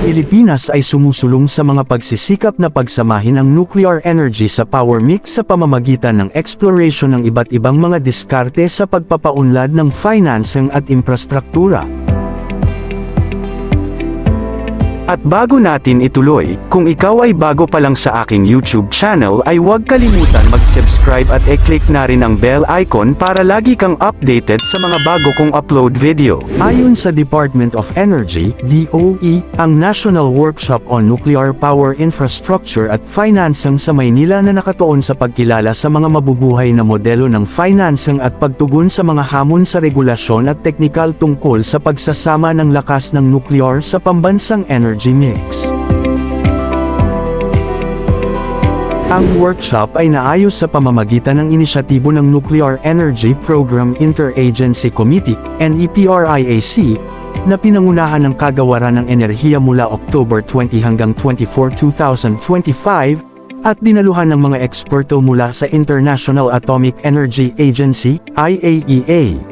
Pilipinas ay sumusulong sa mga pagsisikap na pagsamahin ang nuclear energy sa power mix sa pamamagitan ng exploration ng iba't ibang mga diskarte sa pagpapaunlad ng financing at infrastruktura. At bago natin ituloy, kung ikaw ay bago pa lang sa aking YouTube channel ay huwag kalimutan mag-subscribe at e-click na rin ang bell icon para lagi kang updated sa mga bago kong upload video. Ayon sa Department of Energy, DOE, ang National Workshop on Nuclear Power Infrastructure at Financing sa Maynila na nakatuon sa pagkilala sa mga mabubuhay na modelo ng financing at pagtugon sa mga hamon sa regulasyon at teknikal tungkol sa pagsasama ng lakas ng nuklear sa pambansang energy mix. Ang workshop ay naayos sa pamamagitan ng inisyatibo ng Nuclear Energy Program Interagency Committee, NEPRIAC, na pinangunahan ng Kagawaran ng Enerhiya mula October 20 hanggang 24, 2025, at dinaluhan ng mga eksperto mula sa International Atomic Energy Agency, IAEA.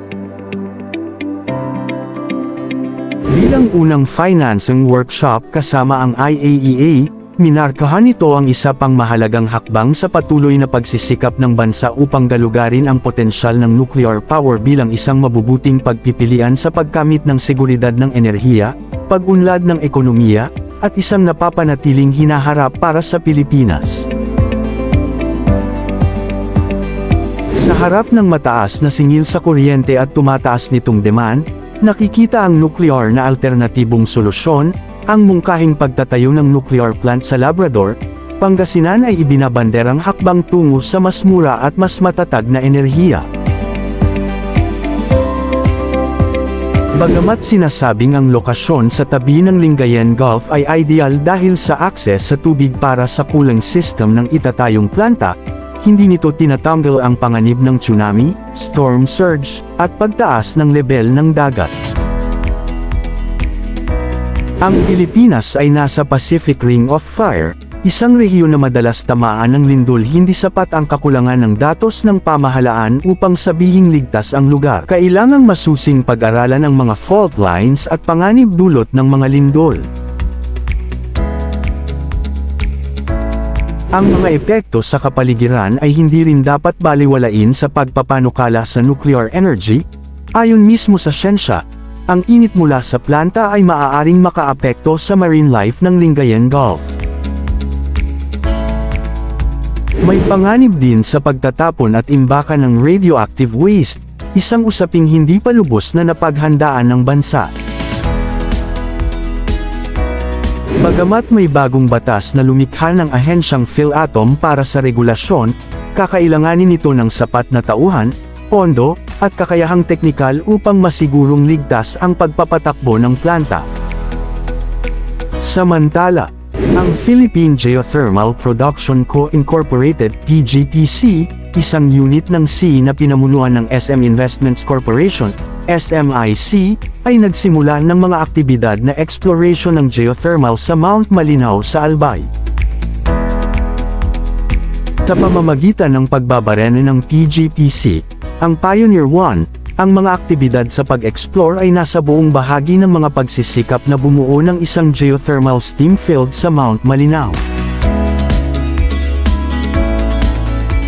Bilang unang financing workshop kasama ang IAEA, minarkahan ito ang isa pang mahalagang hakbang sa patuloy na pagsisikap ng bansa upang galugarin ang potensyal ng nuclear power bilang isang mabubuting pagpipilian sa pagkamit ng seguridad ng enerhiya, pag-unlad ng ekonomiya, at isang napapanatiling hinaharap para sa Pilipinas. Sa harap ng mataas na singil sa kuryente at tumataas nitong demand, nakikita ang nuclear na alternatibong solusyon, ang mungkahing pagtatayo ng nuclear plant sa Labrador, Pangasinan ay ibinabanderang hakbang tungo sa mas mura at mas matatag na enerhiya. Bagamat sinasabing ang lokasyon sa tabi ng Lingayen Gulf ay ideal dahil sa akses sa tubig para sa cooling system ng itatayong planta, hindi nito tinatanggal ang panganib ng tsunami, storm surge, at pagtaas ng level ng dagat. Ang Pilipinas ay nasa Pacific Ring of Fire, isang rehiyon na madalas tamaan ng lindol hindi sapat ang kakulangan ng datos ng pamahalaan upang sabihing ligtas ang lugar. Kailangang masusing pag-aralan ang mga fault lines at panganib dulot ng mga lindol. Ang mga epekto sa kapaligiran ay hindi rin dapat baliwalain sa pagpapanukala sa nuclear energy. Ayon mismo sa siyensya, ang init mula sa planta ay maaaring makaapekto sa marine life ng Lingayen Gulf. May panganib din sa pagtatapon at imbakan ng radioactive waste, isang usaping hindi pa lubos na napaghandaan ng bansa. Bagamat may bagong batas na lumikha ng ahensyang PhilAtom para sa regulasyon, kakailanganin nito ng sapat na tauhan, pondo, at kakayahang teknikal upang masigurong ligtas ang pagpapatakbo ng planta. Samantala, ang Philippine Geothermal Production Co. Incorporated PGPC, isang unit ng C na pinamunuan ng SM Investments Corporation, SMIC, ay nagsimula ng mga aktibidad na exploration ng geothermal sa Mount Malinaw sa Albay. Sa pamamagitan ng pagbabarene ng PGPC, ang Pioneer 1, ang mga aktibidad sa pag-explore ay nasa buong bahagi ng mga pagsisikap na bumuo ng isang geothermal steam field sa Mount Malinaw.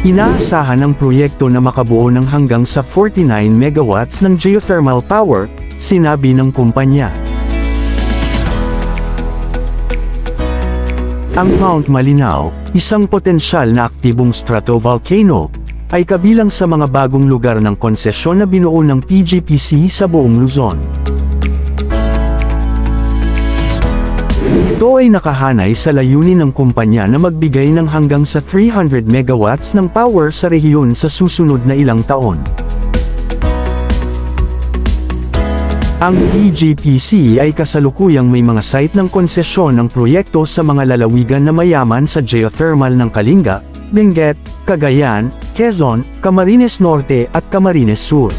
Inaasahan ng proyekto na makabuo ng hanggang sa 49 megawatts ng geothermal power, sinabi ng kumpanya. Ang Mount Malinaw, isang potensyal na aktibong stratovolcano, ay kabilang sa mga bagong lugar ng konsesyon na binuo ng PGPC sa buong Luzon. Ito ay nakahanay sa layunin ng kumpanya na magbigay ng hanggang sa 300 megawatts ng power sa rehiyon sa susunod na ilang taon. Ang PGPC ay kasalukuyang may mga site ng konsesyon ng proyekto sa mga lalawigan na mayaman sa geothermal ng Kalinga, Benguet, Cagayan, Quezon, Camarines Norte at Camarines Sur.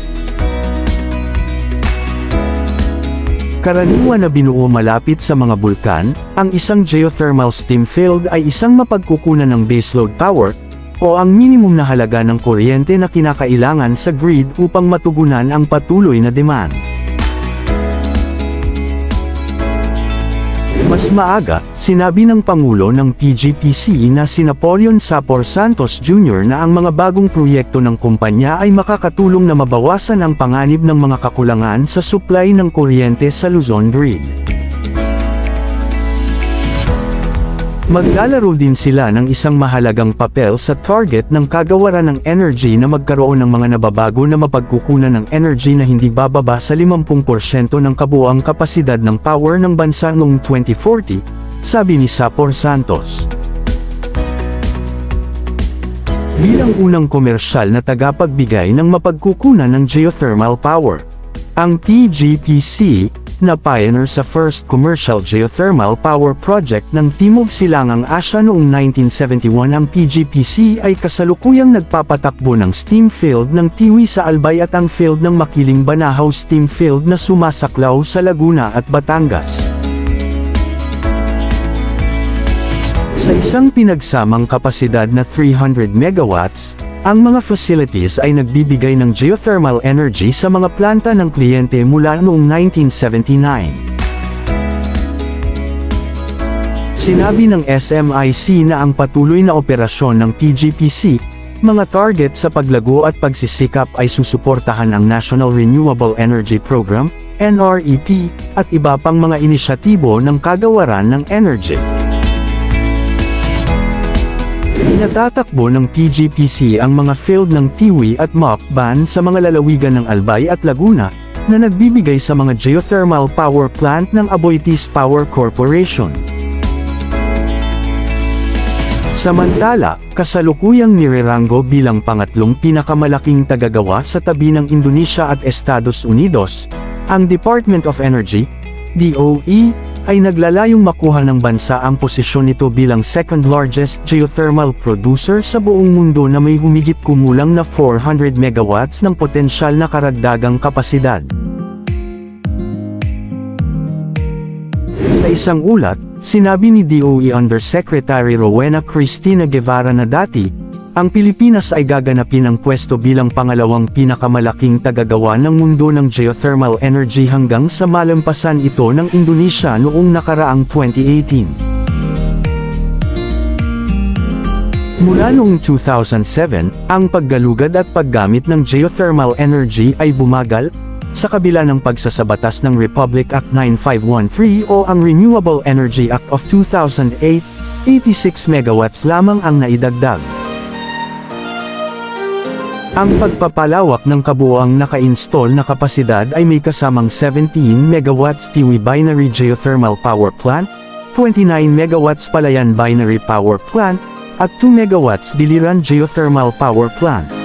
Karaniwan na binuo malapit sa mga bulkan, ang isang geothermal steam field ay isang mapagkukunan ng baseload power, o ang minimum na halaga ng kuryente na kinakailangan sa grid upang matugunan ang patuloy na demand. Mas maaga, sinabi ng Pangulo ng PGPC na si Napoleon Sapor Santos Jr. na ang mga bagong proyekto ng kumpanya ay makakatulong na mabawasan ang panganib ng mga kakulangan sa supply ng kuryente sa Luzon Grid. Maglalaro din sila ng isang mahalagang papel sa target ng kagawaran ng energy na magkaroon ng mga nababago na mapagkukunan ng energy na hindi bababa sa 50% ng kabuang kapasidad ng power ng bansa noong 2040, sabi ni Sapor Santos. Bilang unang komersyal na tagapagbigay ng mapagkukunan ng geothermal power, ang TGPC, na pioneer sa first commercial geothermal power project ng Timog Silangang Asya noong 1971 ang PGPC ay kasalukuyang nagpapatakbo ng steam field ng Tiwi sa Albay at ang field ng Makiling Banahaw steam field na sumasaklaw sa Laguna at Batangas. Sa isang pinagsamang kapasidad na 300 megawatts, ang mga facilities ay nagbibigay ng geothermal energy sa mga planta ng kliyente mula noong 1979. Sinabi ng SMIC na ang patuloy na operasyon ng PGPC, mga target sa paglago at pagsisikap ay susuportahan ang National Renewable Energy Program, NREP, at iba pang mga inisyatibo ng kagawaran ng energy. Pinatatakbo ng PGPC ang mga field ng Tiwi at Mokban sa mga lalawigan ng Albay at Laguna, na nagbibigay sa mga geothermal power plant ng Aboitiz Power Corporation. Samantala, kasalukuyang nirerango bilang pangatlong pinakamalaking tagagawa sa tabi ng Indonesia at Estados Unidos, ang Department of Energy, DOE, ay naglalayong makuha ng bansa ang posisyon nito bilang second largest geothermal producer sa buong mundo na may humigit kumulang na 400 megawatts ng potensyal na karagdagang kapasidad. Sa isang ulat, sinabi ni DOE Undersecretary Rowena Cristina Guevara na dati, ang Pilipinas ay gaganapin ang pwesto bilang pangalawang pinakamalaking tagagawa ng mundo ng geothermal energy hanggang sa malampasan ito ng Indonesia noong nakaraang 2018. Mula noong 2007, ang paggalugad at paggamit ng geothermal energy ay bumagal, sa kabila ng pagsasabatas ng Republic Act 9513 o ang Renewable Energy Act of 2008, 86 megawatts lamang ang naidagdag. Ang pagpapalawak ng kabuoang naka-install na kapasidad ay may kasamang 17 megawatts Tiwi Binary Geothermal Power Plant, 29 megawatts Palayan Binary Power Plant, at 2 megawatts Biliran Geothermal Power Plant.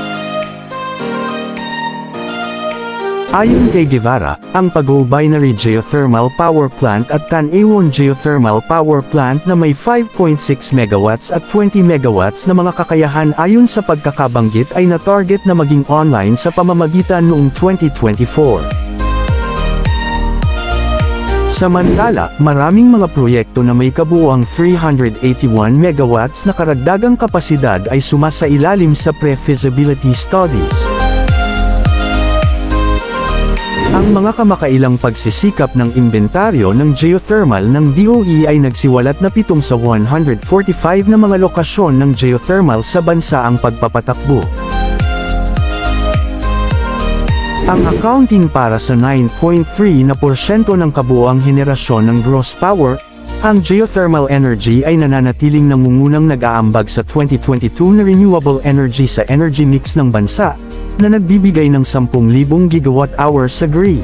Ayon kay Guevara, ang Pago Binary Geothermal Power Plant at Tan-Ewon Geothermal Power Plant na may 5.6 megawatts at 20 megawatts na mga kakayahan ayon sa pagkakabanggit ay na-target na maging online sa pamamagitan noong 2024. Samantala, maraming mga proyekto na may kabuuang 381 megawatts na karagdagang kapasidad ay sumasailalim sa pre-feasibility studies. Mga kamakailang pagsisikap ng inventaryo ng geothermal ng DOE ay nagsiwalat na pitong sa 145 na mga lokasyon ng geothermal sa bansa ang pagpapatakbo. Ang accounting para sa 9.3 na porsyento ng kabuoang henerasyon ng gross power, ang geothermal energy ay nananatiling nangungunang nag-aambag sa 2022 na renewable energy sa energy mix ng bansa, na nagbibigay ng 10,000 gigawatt hour sa grid.